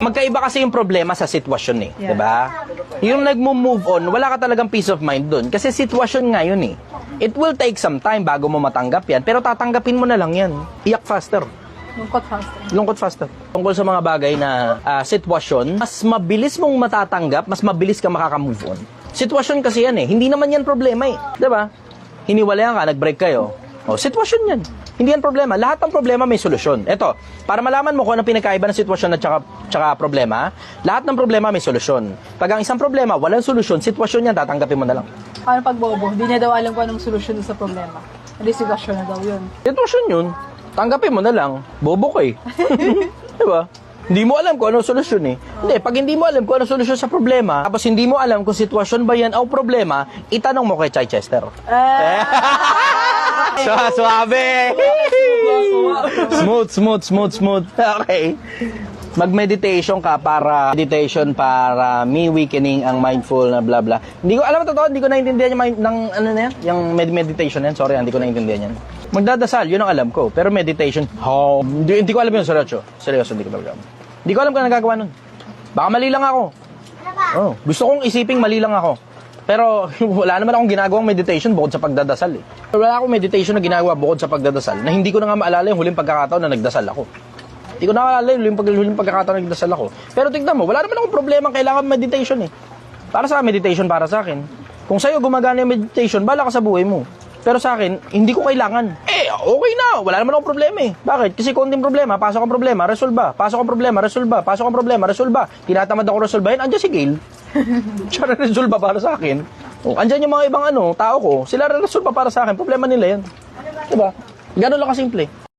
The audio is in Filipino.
Magkaiba kasi yung problema sa sitwasyon eh, Yeah. 'di ba? Yung nagmo-move on, wala ka talagang peace of mind doon kasi sitwasyon nga yun eh. It will take some time bago mo matanggap yan, pero tatanggapin mo na lang yan. Iyak faster. Lungkot faster. Lungkot faster. Tungkol sa mga bagay na ah, sitwasyon, mas mabilis mong matatanggap, mas mabilis ka makaka-move on. Sitwasyon kasi yan eh. Hindi naman yan problema eh. 'Di ba? Hiniwalayan ka, nag-break kayo. O, sitwasyon yan. Hindi yan problema. Lahat ng problema may solusyon. Ito, para malaman mo kung ano pinakaiba ng sitwasyon at tsaka, tsaka problema, lahat ng problema may solusyon. Pag ang isang problema, walang solusyon, sitwasyon yan, tatanggapin mo na lang. Paano pag bobo? Hindi niya daw alam kung anong solusyon sa problema. Hindi sitwasyon na daw yun. Sitwasyon yun, tanggapin mo na lang. Bobo ka eh. Di ba? Hindi mo alam kung ano solusyon eh. Hindi, pag hindi mo alam kung ano solusyon sa problema, tapos hindi mo alam kung sitwasyon ba yan o problema, itanong mo kay Chichester. Eh, So, suabe! smooth, smooth, smooth, smooth. Okay. Mag-meditation ka para meditation para me weakening ang mindful na bla bla. Hindi ko alam totoo, hindi ko naintindihan yung mind, ng ano na yan, yung med- meditation yan. Sorry, hindi ko naintindihan yan. Magdadasal, yun ang alam ko. Pero meditation, oh, hindi, hindi ko alam yun, seryoso. Seryoso, hindi ko talaga alam. Hindi ko alam kung ano nagagawa nun. Baka mali lang ako. Oh, gusto kong isiping mali lang ako. Pero wala naman akong ginagawang meditation bukod sa pagdadasal eh. Wala akong meditation na ginagawa bukod sa pagdadasal na hindi ko na nga maalala yung huling pagkakataon na nagdasal ako. Hindi ko na maalala yung huling, pag, huling pagkakataon na nagdasal ako. Pero tignan mo, wala naman akong problema kailangan meditation eh. Para sa meditation para sa akin. Kung sa'yo gumagana yung meditation, bala ka sa buhay mo. Pero sa akin, hindi ko kailangan. Eh, okay na. Wala naman akong problema eh. Bakit? Kasi konting problema, pasok ang problema, resolba. Pasok ang problema, resolba. Pasok ang problema, resolba. Tinatamad ako resolbahin, andyan si Gail. Siya resolba para sa akin. O, andyan yung mga ibang ano, tao ko. Sila resolba para sa akin. Problema nila yan. Diba? Ganun lang kasimple.